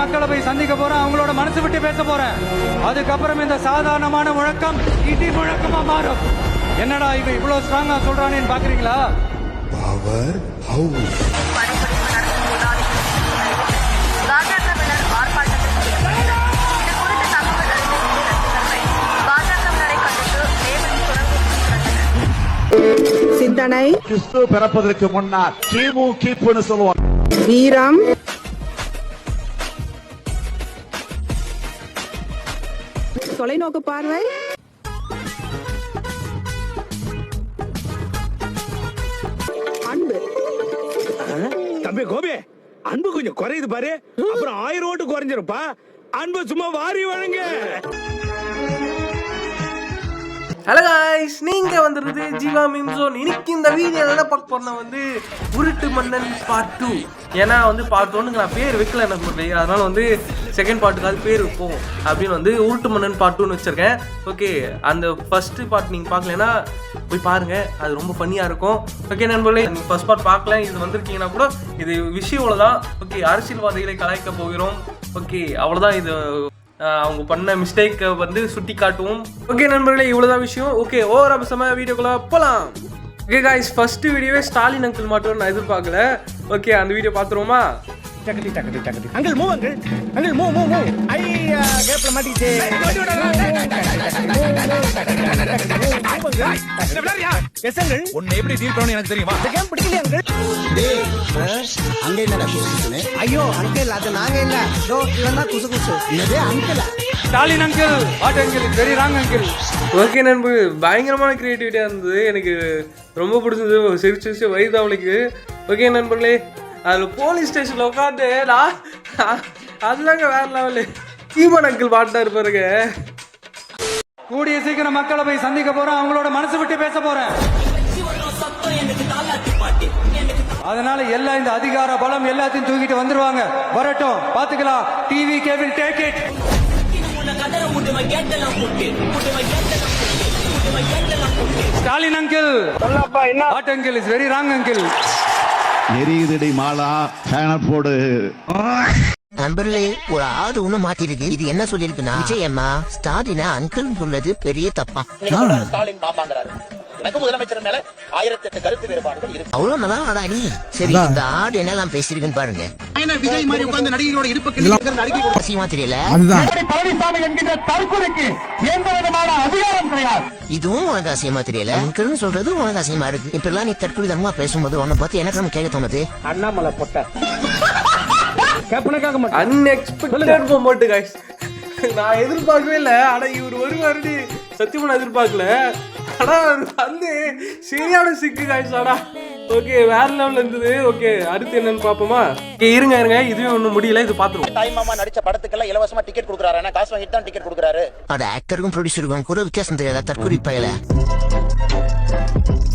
மக்களை போய் சந்திக்க போறேன். அவங்களோட மனசு விட்டு பேச போறேன். அதுக்கப்புறம் இந்த சாதாரணமான முழக்கம் இடி முழக்கமா மாறும். என்னடா இவன் இவ்வளவு ஸ்ட்ராங்கா சொல்றானேன்னு பாக்குறீங்களா? பவர் ஹவுஸ் சிந்தனை. கிறிஸ்து பிறப்பதற்கு முன்னால் கிமு கிப்புன்னு சொல்லுவாங்க. வீரம். தொலைநோக்கு பார்வை. அன்பு. தம்பி கோபி அன்பு கொஞ்சம் குறையுது பாரு. அப்புறம் ஆயிரம் ஓட்டு குறைஞ்சிருப்பா. அன்பு சும்மா வாரி வழங்க. ஹலோ காய்ஸ் நீங்க வந்துருது ஜீவா மிம்சோன். இன்னைக்கு இந்த வீடியோ என்ன பார்க்க போறோம் வந்து உருட்டு மன்னன் பார்ட் டூ ஏன்னா வந்து பார்ட் ஒன்னுக்கு நான் பேர் வைக்கல எனக்கு சொல்லி அதனால வந்து செகண்ட் பார்ட்டுக்காவது பேர் வைப்போம் அப்படின்னு வந்து உருட்டு மன்னன் பார்ட் டூன்னு வச்சிருக்கேன். ஓகே அந்த ஃபர்ஸ்ட் பார்ட் நீங்க பார்க்கலன்னா போய் பாருங்க. அது ரொம்ப பண்ணியா இருக்கும். ஓகே நண்பர்களே நீங்க ஃபர்ஸ்ட் பார்ட் பார்க்கல இது வந்திருக்கீங்கன்னா கூட இது விஷயம் தான் ஓகே அரசியல்வாதிகளை கலாய்க்க போகிறோம். ஓகே அவ்வளோதான் இது. அவங்க பண்ண மிஸ்டேக்கை வந்து சுட்டி காட்டுவோம் ஓகே நண்பர்களே இவ்வளோதான் விஷயம் ஓகே ஓவர் அவசரமா வீடியோக்குள்ள போகலாம் ஓகே காய்ஸ் ஃபர்ஸ்ட் வீடியோவே ஸ்டாலின் அங்கிள் மட்டும் நான் எதிர்பார்க்கல ஓகே அந்த வீடியோ பார்த்துருவோமா டக்கடி டக்கடி டக்கடி uncle move uncle uncle move move move ஐயா கேப்ல மாட்டிக்கிச்சு எஸ் அங்கிள் உன்னை எப்படி டீல் பண்ணணும் எனக்கு தெரியுமா? இந்த கேம் பிடிக்கலையா அங்கிள்? அங்க என்னடா குசு ஐயோ அங்கிள் அது நாங்க இல்ல. இதோ இவன் தான் குசு குசு என்னது uncle Stalin uncle what uncle very wrong uncle okay நண்பு பயங்கரமான கிரியேட்டிவிட்டியாக இருந்தது. எனக்கு ரொம்ப பிடிச்சது. சிரிச்சு சிரிச்சு வயிதாவளிக்கு ஓகே நண்பர்களே அதில் போலீஸ் ஸ்டேஷனில் உட்காந்து நான் அதுதாங்க வேற லெவலு சீமான் அங்கிள் பாட்டாரு பாருங்க கூடிய சீக்கிரம் மக்களை போய் சந்திக்க போறேன் அவங்களோட மனசு விட்டு பேச போறேன். அதனால எல்லா இந்த அதிகார பலம் எல்லாத்தையும் தூக்கிட்டு வந்துருவாங்க. வரட்டும். பாத்துக்கலாம் TV cable take it Stalin uncle hot uncle is very wrong uncle எரியுதடி Mala ஃபேனை போடு. நண்பர்களே ஒரு ஆடு ஒண்ணு மாட்டிருக்கு இது என்ன சொல்லிருக்குன்னா விஜயம்மா ஸ்டாலினா அங்கிள் சொல்றது பெரிய தப்பா. ஸ்டாலின் பாப்பாங்கிறாரு. எனக்கு முதலமைச்சர் மேல ஆயிரத்தி எட்டு கருத்து வேறுபாடுகள் இருக்கு. அவ்வளவு நல்லா ஆடா நீ? சரி இந்த ஆடு என்னெல்லாம் பேசிருக்குன்னு பாருங்க. விஜய் மாதிரி உட்கார்ந்து நடிகையோட இடுப்பு நடிகை அவசியமா தெரியல? பழனிசாமி என்கிற தற்கொலைக்கு எந்த விதமான அதிகாரம் கிடையாது? இதுவும் உனக்கு அசியமா தெரியல? அங்கிள்னு சொல்றது உனக்கு அசியமா இருக்கு. இப்ப எல்லாம் நீ தற்கொலை தனமா பேசும்போது உன்னை பார்த்து எனக்கு நம்ம கேட்க தோணுது. அண்ணாமலை பொட்ட. கேப்டனுக்காக மட்டும். அன்எக்ஸ்பெக்டட் மொமெண்ட் கைஸ் நான் எதிர்பார்க்கவே இல்லை. ஆனா இவர் வருவாருன்னு சத்தியமா நான் எதிர்பார்க்கல. ஆனா அவர் வந்து சரியான சிக்கு கைஸ் ஆனா ஓகே வேற லெவல்ல இருந்தது. ஓகே அடுத்து என்னன்னு பாப்போமா ஓகே இருங்க இருங்க. இதுவே ஒன்றும் முடியல. இது பாத்துருவோம். தாய் மாமா நடிச்ச படத்துக்கெல்லாம் இலவசமா டிக்கெட் கொடுக்குறாரு. ஏன்னா காசு வாங்கிட்டு தான் டிக்கெட் கொடுக்குறாரு. அது ஆக்டருக்கும் ப்ரொடியூசருக்கும் கூட வித்தியாசம் தெரியாதா? தற்கொலை பயல.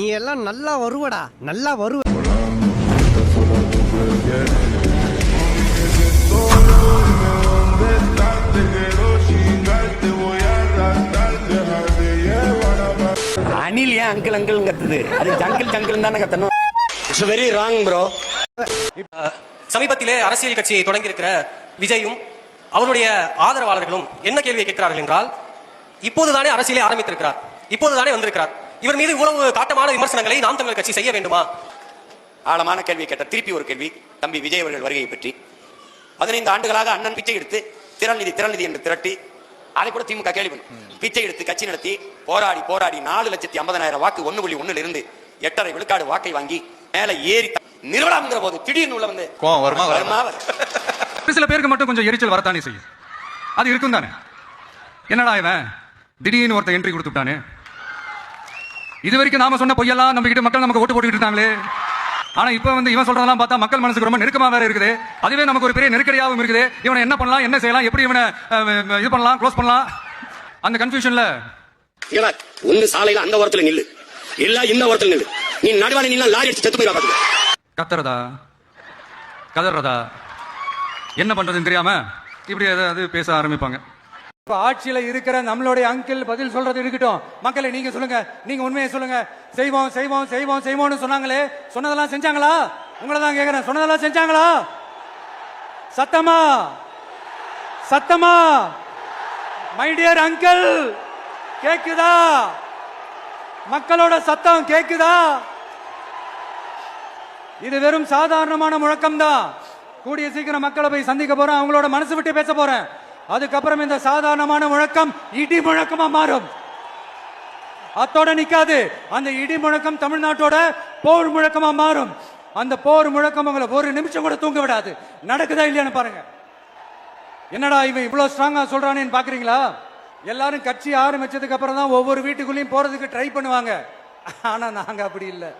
நீ எல்லாம் நல்லா வருவடா. நல்லா வருவ. அனில் ஏன் அங்கிள் அங்கிள் கத்துது? அது ஜங்கிள் ஜங்கிள் தானே கத்தணும். இட்ஸ் வெரி ராங் ப்ரோ சமீபத்திலே அரசியல் கட்சியை தொடங்கியிருக்கிற விஜயும் அவருடைய ஆதரவாளர்களும் என்ன கேள்வியை கேட்கிறார்கள் என்றால் இப்போதுதானே அரசியலை ஆரம்பித்திருக்கிறார். இப்போதுதானே வந்திருக்கிறார். இவர் மீது இவ்வளவு காட்டமான விமர்சனங்களை நாம் தமிழர் கட்சி செய்ய வேண்டுமா? ஆழமான கேள்வி கேட்ட திருப்பி ஒரு கேள்வி தம்பி விஜய் அவர்கள் வருகையை பற்றி. பதினைந்து ஆண்டுகளாக அண்ணன் பிச்சை எடுத்து திரள் நிதி திரள் நிதி என்று திரட்டி அதை கூட திமுக கேள்வி பண்ணும். பிச்சை எடுத்து கட்சி நடத்தி போராடி போராடி நாலு லட்சத்தி ஐம்பதனாயிரம் வாக்கு ஒண்ணு புள்ளி ஒண்ணுல இருந்து எட்டரை விழுக்காடு வாக்கை வாங்கி மேல ஏறி நிறுவனம்ங்கிற போது திடீர்னு உள்ள வந்து கோவம் வருமா? வருமா. ஒரு சில பேருக்கு மட்டும் கொஞ்சம் எரிச்சல் வரத்தானே செய்யும் அது இருக்கும் தானே என்னடா இவன் திடீர்னு ஒருத்தன் என்ட்ரி கொடுத்துட்டானே இது வரைக்கும் நாம சொன்ன பொய்யெல்லாம் நம்பிக்கிட்டு மக்கள் நமக்கு ஓட்டு போட்டுக்கிட்டு இருந்தாங்களே ஆனா இப்ப வந்து இவன் சொல்றதெல்லாம் பார்த்தா மக்கள் மனசுக்கு ரொம்ப நெருக்கமா வேற இருக்குது. அதுவே நமக்கு ஒரு பெரிய நெருக்கடியாகவும் இருக்குது. இவனை என்ன பண்ணலாம் என்ன செய்யலாம் எப்படி இவனை இது பண்ணலாம் க்ளோஸ் பண்ணலாம்? அந்த கன்ஃபியூஷன்ல ஒண்ணு சாலையில அந்த ஓரத்துல நில்லு. இல்ல இந்த ஓரத்துல நில்லு. நீ நடுவான நின்னா லாரி அடிச்சு செத்து போயிடா கத்துறதா? கதறதா என்ன பண்றதுன்னு தெரியாம இப்படி ஏதாவது பேச ஆரம்பிப்பாங்க. இப்போ ஆட்சியில இருக்கிற நம்மளுடைய அங்கிள் பதில் சொல்றது இருக்கட்டும். மக்களை நீங்க சொல்லுங்க. நீங்க உண்மையை சொல்லுங்க. செய்வோம் செய்வோம் செய்வோம் செய்வோம்னு சொன்னாங்களே சொன்னதெல்லாம் செஞ்சாங்களா? உங்களை தான் கேட்குறேன் சொன்னதெல்லாம் செஞ்சாங்களா? சத்தமா? சத்தமா? மை டியர் அங்கிள் கேக்குதா? மக்களோட சத்தம் கேக்குதா? இது வெறும் சாதாரணமான முழக்கம் தான் கூடிய சீக்கிரம் மக்களை போய் சந்திக்க போறேன். அவங்களோட மனசு விட்டு பேச போறேன். அதுக்கப்புறம் இந்த சாதாரணமான முழக்கம் இடி முழக்கமா மாறும். அத்தோட நிக்காது. அந்த இடி முழக்கம் தமிழ்நாட்டோட போர் முழக்கமா மாறும். அந்த போர் முழக்கம் உங்களை ஒரு நிமிஷம் கூட தூங்க விடாது. நடக்குதா இல்லையான்னு பாருங்க. என்னடா இவன் இவ்வளவு ஸ்ட்ராங்கா சொல்றானேன்னு பாக்குறீங்களா? எல்லாரும் கட்சி ஆரம்பிச்சதுக்கு அப்புறம் தான் ஒவ்வொரு வீட்டுக்குள்ளேயும் போறதுக்கு ட்ரை பண்ணுவாங்க. ஆனா நாங்க அப்படி இல்லை.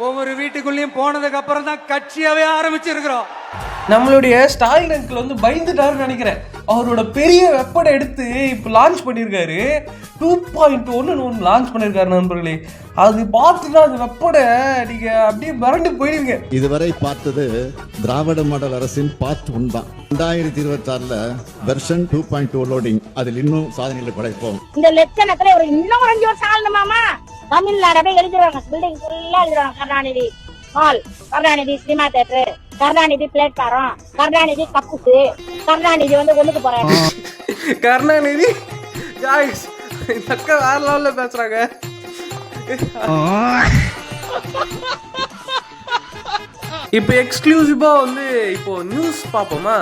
ஒவ்வொரு வீட்டுக்குள்ளேயும் போனதுக்கு அப்புறம் தான் கட்சியாவே ஆரம்பிச்சிருக்கிறோம். நம்மளுடைய ஸ்டாலின் அங்கிள் வந்து பயந்துட்டாருன்னு நினைக்கிறேன். அவரோட பெரிய வெப்பனை எடுத்து இப்போ லான்ச் பண்ணியிருக்காரு டூ பாயிண்ட் ஒன்று ஒன்று லான்ச் பண்ணியிருக்காரு நண்பர்களே. அது பார்த்துட்டு அந்த வெப்பனை நீங்கள் அப்படியே மிரண்டு போயிடுவீங்க இதுவரை பார்த்தது திராவிட மாடல் அரசின் பார்ட் ஒன் தான். ரெண்டாயிரத்தி இருபத்தி ஆறுல version two point two loading அதில் இன்னும் சாதனைகளை படைப்போம். இந்த லட்சணத்துல ஒரு இன்னும் ஒரு அஞ்சு வருஷம் தமிழ்நாடு அப்படியே எழுதிடுவாங்க பில்டிங் ஃபுல்லா எழுதிடுவாங்க. Karunanidhi hall Karunanidhi cinema theatre Karunanidhi platform Karunanidhi கப்புசு Karunanidhi வந்து ஒண்ணுக்கு போறாங்க கருணாநிதி காய்ஸ் அக்கா வேற லெவலில் பேசுறாங்க. இப்போ எக்ஸ்க்ளூசிவாக வந்து இப்போ நியூஸ் பார்ப்போமா?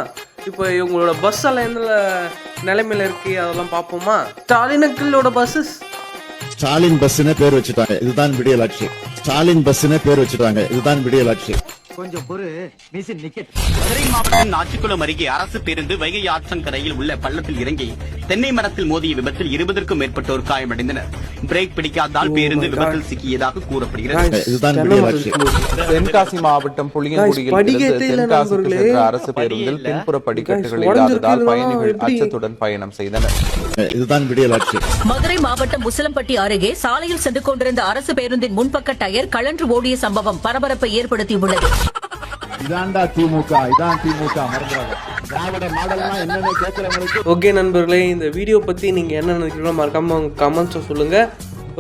இப்போ இவங்களோட பஸ் எல்லாம் எந்த நிலைமையில இருக்கு? அதெல்லாம் பார்ப்போமா? ஸ்டாலின் பஸ்ஸஸ் ஸ்டாலின் பஸ்னே பேர் வச்சுட்டாங்க. இதுதான் விடியலாட்சி ஸ்டாலின் பஸ்னே பேர் வச்சுட்டாங்க. இதுதான் விடியலாட்சி மதுரை மாவட்டம் நாச்சிக்குளம் அருகே அரசு பேருந்து வைகை ஆற்றங்கரையில் உள்ள பள்ளத்தில் இறங்கி தென்னை மரத்தில் மோதிய விபத்தில் இருபதற்கும் மேற்பட்டோர் காயமடைந்தனர். பிரேக் பிடிக்காததால் பேருந்து விபத்தில் சிக்கியதாக கூறப்படுகிறது. தென்காசி மாவட்டம் புளியங்குடியில் அரசு பேருந்தில் பின்புற படிக்கட்டுகள் இல்லாததால் பயணிகள்? அச்சத்துடன் பயணம் செய்தனர். இதுதான் விடியலாட்சி மதுரை மாவட்டம் முசலம்பட்டி அருகே சாலையில் சென்று கொண்டிருந்த அரசு பேருந்தின் முன்பக்க டயர் கழன்று ஓடிய சம்பவம் பரபரப்பை ஏற்படுத்தியுள்ளது. இதான்டா திமுக இதான் திமுக மறந்துடாத. திராவிட மாடல்னா என்னன்னு கேட்கிறவங்களுக்கு ஓகே நண்பர்களே இந்த வீடியோ பற்றி நீங்கள் என்ன நினைக்கிறீங்களோ மறக்காம உங்க கமெண்ட்ஸை சொல்லுங்கள்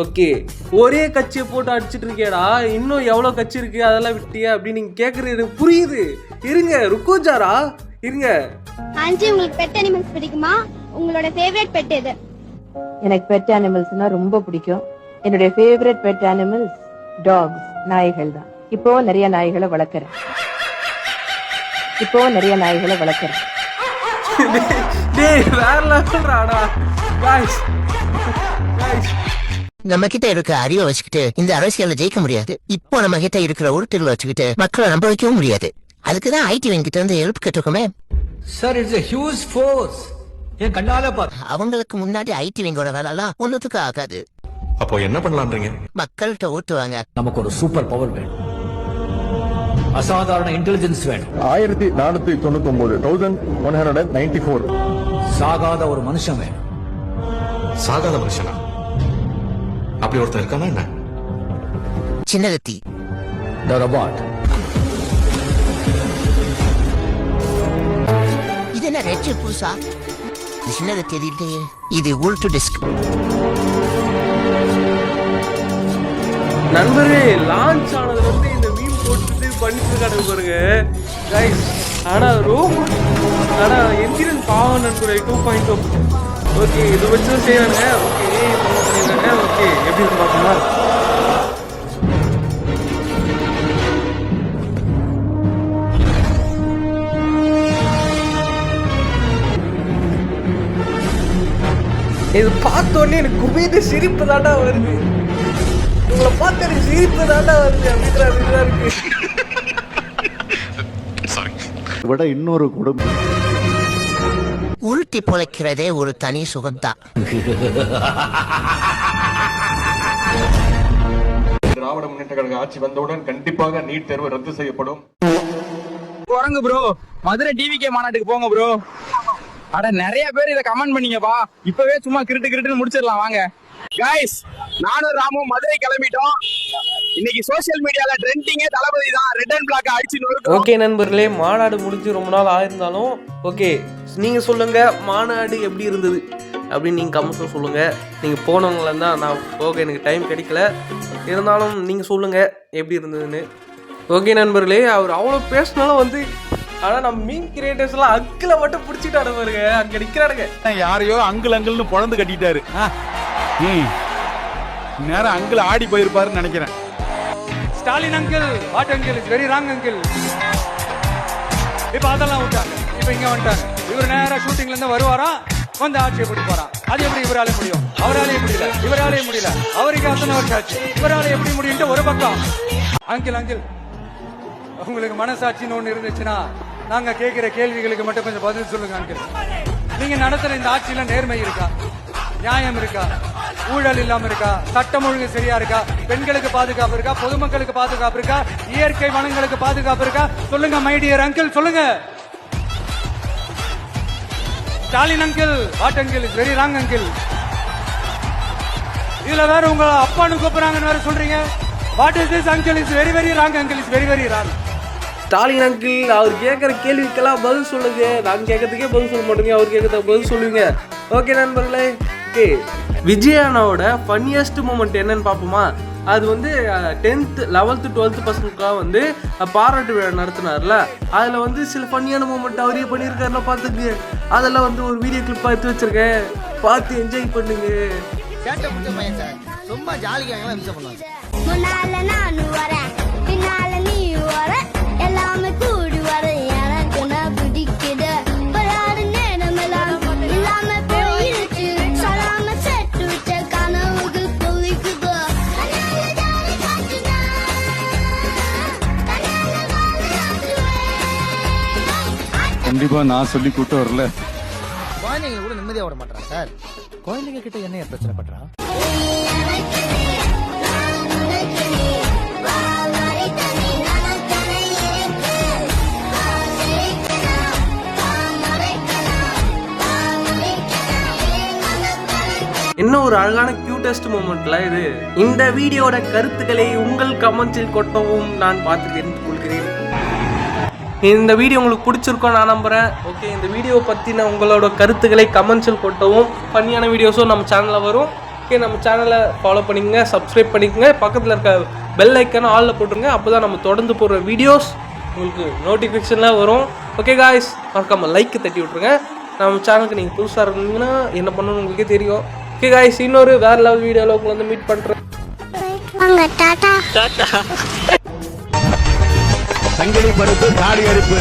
ஓகே. ஒரே கட்சியை போட்டு அடிச்சிட்டு இருக்கியாடா இன்னும் எவ்வளோ கட்சி இருக்கு அதெல்லாம் விட்டியா அப்படின்னு நீங்கள் கேட்குறது எனக்கு புரியுது. இருங்க ருக்குஜாரா? இருங்க. ஆண்டி உங்களுக்கு பெட் அனிமல்ஸ் பிடிக்குமா? உங்களோட ஃபேவரட் பெட் எது? எனக்கு பெட் அனிமல்ஸ்னா ரொம்ப பிடிக்கும். என்னுடைய ஃபேவரட் பெட் அனிமல்ஸ் டாக்ஸ் நாய்கள் தான் இப்போ நிறைய நாய்களை வளர்க்குறேன். இப்போ நிறைய நாய்களை வளர்க்குறேன் நம்ம கிட்ட இருக்க அறிவை வச்சுக்கிட்டு இந்த அரசியல்ல ஜெயிக்க முடியாது. இப்போ நம்ம கிட்ட இருக்கிற உருட்டுகளை வச்சுக்கிட்டு மக்களை நம்ப வைக்கவும் முடியாது. அதுக்குதான் ஐடி கிட்ட இருந்து help கேட்டிருக்கோமே. Sir it's a huge force. என் கண்ணால பாத்து அவங்களுக்கு முன்னாடி ஐடி விங்கோட வேலைலாம் ஒன்னுத்துக்கு ஆகாது. அப்போ என்ன பண்ணலான்றீங்க? மக்கள்கிட்ட ஓட்டுவாங்க நமக்கு ஒரு சூப்பர் பவர் வேணும். அசாதாரண இன்டெலிஜென்ஸ் வேணும். ஆயிரத்தி நானூத்தி தொண்ணூத்தி ஒன்பது thousand one hundred ninety four சாகாத ஒரு மனுஷன் வேணும். சாகாத மனுஷனா? அப்படி ஒருத்தர் இருக்கானா என்ன? சின்னகத்தி. The robot. இது என்ன ரெட் புதுசா இது சின்னகத்தி எதிர்த்து இது உள்டு டிஸ்க் நண்பரே லான்ச் ஆனதுல இருந்து இந்த மீன் பாருங்க. கைஸ் ஆனால் ரூம் ஆனால் எந்திரன் பாவம் நண்பர்கள் டூ பாயிண்ட் டூ ஓகே இது வச்சு செய்யறாங்க ஓகே பண்ணிடுறாங்க ஓகே எப்படி இருக்கு பாத்தோம்னா இது பார்த்த எனக்கு குபீத சிரிப்பு தாண்டா வருது. உங்களை பார்த்து எனக்கு சிரிப்பு தாண்டா வருது. அப்படின்ற அப்படிதான் இருக்கு. விட இன்னொரு குடும்பம் உருட்டி பொழைக்கிறதே ஒரு தனி சுகம்தான். திராவிட முன்னேற்ற கழக ஆட்சி வந்தவுடன் கண்டிப்பாக நீட் தேர்வு ரத்து செய்யப்படும். குரங்கு ப்ரோ மதுரை டிவிகே மாநாட்டுக்கு போங்க ப்ரோ அட நிறைய பேர் இத கமெண்ட் பண்ணீங்கப்பா. இப்பவே சும்மா கிருட்டு கிருட்டுன்னு முடிச்சிடலாம். வாங்க. காய்ஸ் நானும் ராமும் மதுரை கிளம்பிட்டோம். இன்னைக்கு சோசியல் மீடியால ட்ரெண்டிங்கே தளபதி தான். ரெட் அண்ட் பிளாக் அடிச்சு நொறுக்கு ஓகே நண்பர்களே மாநாடு முடிஞ்சு ரொம்ப நாள் ஆயிருந்தாலும் ஓகே நீங்கள் சொல்லுங்கள் மாநாடு எப்படி இருந்தது? அப்படின்னு நீங்கள் கமெண்ட்ஸும் சொல்லுங்கள் நீங்கள் போனவங்களா தான் நான் ஓகே எனக்கு டைம் கிடைக்கல. இருந்தாலும் நீங்கள் சொல்லுங்கள் எப்படி இருந்ததுன்னு. ஓகே நண்பர்களே அவர் அவ்வளோ பேசினாலும் வந்து ஆனா நம்ம மீன் கிரியேட்டர்ஸ் எல்லாம் அக்கில மட்டும் பிடிச்சிட்டு பாருங்க. அங்க நிக்கிறானுங்க. யாரையோ அங்கிள் அங்கிள்னு பொழந்து கட்டிட்டாரு. நேரம் அங்கிள் ஆடி போயிருப்பாருன்னு நினைக்கிறேன். Stalin uncle what uncle is very wrong uncle. இப்ப அதெல்லாம் விட்டாங்க இப்ப இங்க வந்துட்டாங்க இவர் நேராக ஷூட்டிங்ல இருந்து வருவாராம் வந்து ஆட்சியை பிடி போறான் அது எப்படி இவராலே முடியும்? அவராலே முடியல. இவராலே முடியல. அவருக்கு அத்தனை வருஷம் ஆச்சு. இவராலே எப்படி முடியும்ட்டு ஒரு பக்கம். அங்கிள் அங்கிள் உங்களுக்கு மனசாட்சின்னு ஒண்ணு இருந்துச்சுன்னா நாங்க கேட்கிற கேள்விகளுக்கு மட்டும் கொஞ்சம் பதில் சொல்லுங்க அங்கிள். நீங்க நடத்துற இந்த ஆட்சியில நேர்மை இருக்கா? நியாயம் இருக்கா? ஊழல் இல்லாம இருக்கா? சட்டம் ஒழுங்கு சரியா இருக்கா? பெண்களுக்கு பாதுகாப்பு இருக்கா? பொதுமக்களுக்கு பாதுகாப்பு இருக்கா? இயற்கை வளங்களுக்கு பாதுகாப்பு இருக்கா? சொல்லுங்க மைடியர் அங்கிள் சொல்லுங்க. Stalin uncle what uncle is very wrong uncle இதுல வேற உங்க அப்பான்னு கூப்பிடுறாங்கன்னு வேற சொல்றீங்க. What is this uncle is very very wrong uncle is very very wrong Stalin uncle அவர் கேட்குற கேள்விக்கெல்லாம் பதில் சொல்லுங்க. நான் கேட்கறதுக்கே பதில் சொல்ல மாட்டேங்க. அவர் கேட்கறத பதில் சொல்லுவீங்க. ஓகே நண்பர்களே. ஓகே. விஜயானாவோட ஃபன்னியஸ்ட் மூமெண்ட் என்னன்னு பார்ப்போமா? அது வந்து டென்த்து லெவல்த்து டுவெல்த்து பசங்களுக்காக வந்து பாராட்டு விழா நடத்தினார்ல. அதில் வந்து சில ஃபன்னியான மூமெண்ட் அவரே பண்ணியிருக்காருல பார்த்துக்கு அதெல்லாம் வந்து ஒரு வீடியோ கிளிப்பாக எடுத்து வச்சிருக்கேன். பார்த்து என்ஜாய் பண்ணுங்க. கேட்ட முடிஞ்ச கண்டிப்பா நான் சொல்லி கூட்டு வரல. குழந்தைங்க கூட நிம்மதியா விட மாட்டான் சார். குழந்தைங்க கிட்ட என்ன பிரச்சனை பண்றான் என்ன ஒரு அழகான கியூட்டஸ்ட் மூமெண்ட்ல இது. இந்த வீடியோட கருத்துக்களை உங்கள் கமெண்ட்ஸில் கொட்டவும் நான் பார்த்து தெரிந்து கொள்கிறேன். இந்த வீடியோ உங்களுக்கு பிடிச்சிருக்கோம் நான் நம்புறேன். ஓகே இந்த வீடியோ பற்றின உங்களோட கருத்துக்களை கமெண்ட்ஸில் கொட்டவும் ஃபன்னியான வீடியோஸும் நம்ம சேனலில் வரும். ஓகே நம்ம சேனலை ஃபாலோ பண்ணிக்கங்க சப்ஸ்கிரைப் பண்ணிக்கங்க. பக்கத்தில் இருக்க பெல் ஐக்கான ஆலில் போட்டுருங்க. அப்போ தான் நம்ம தொடர்ந்து போடுற வீடியோஸ் உங்களுக்கு நோட்டிஃபிகேஷனில் வரும். ஓகே காய்ஸ் மறக்காம லைக் தட்டி விட்ருங்க நம்ம சேனலுக்கு நீங்கள் புதுசாக இருந்தீங்கன்னா என்ன பண்ணணும்னு உங்களுக்கே தெரியும். ஓகே காய்ஸ் இன்னொரு வேறு லெவல் வீடியோவில் உங்களை வந்து மீட் பண்ணுறேன் வாங்க டாடா. சங்கிலி பருப்பு காடி அரிப்பு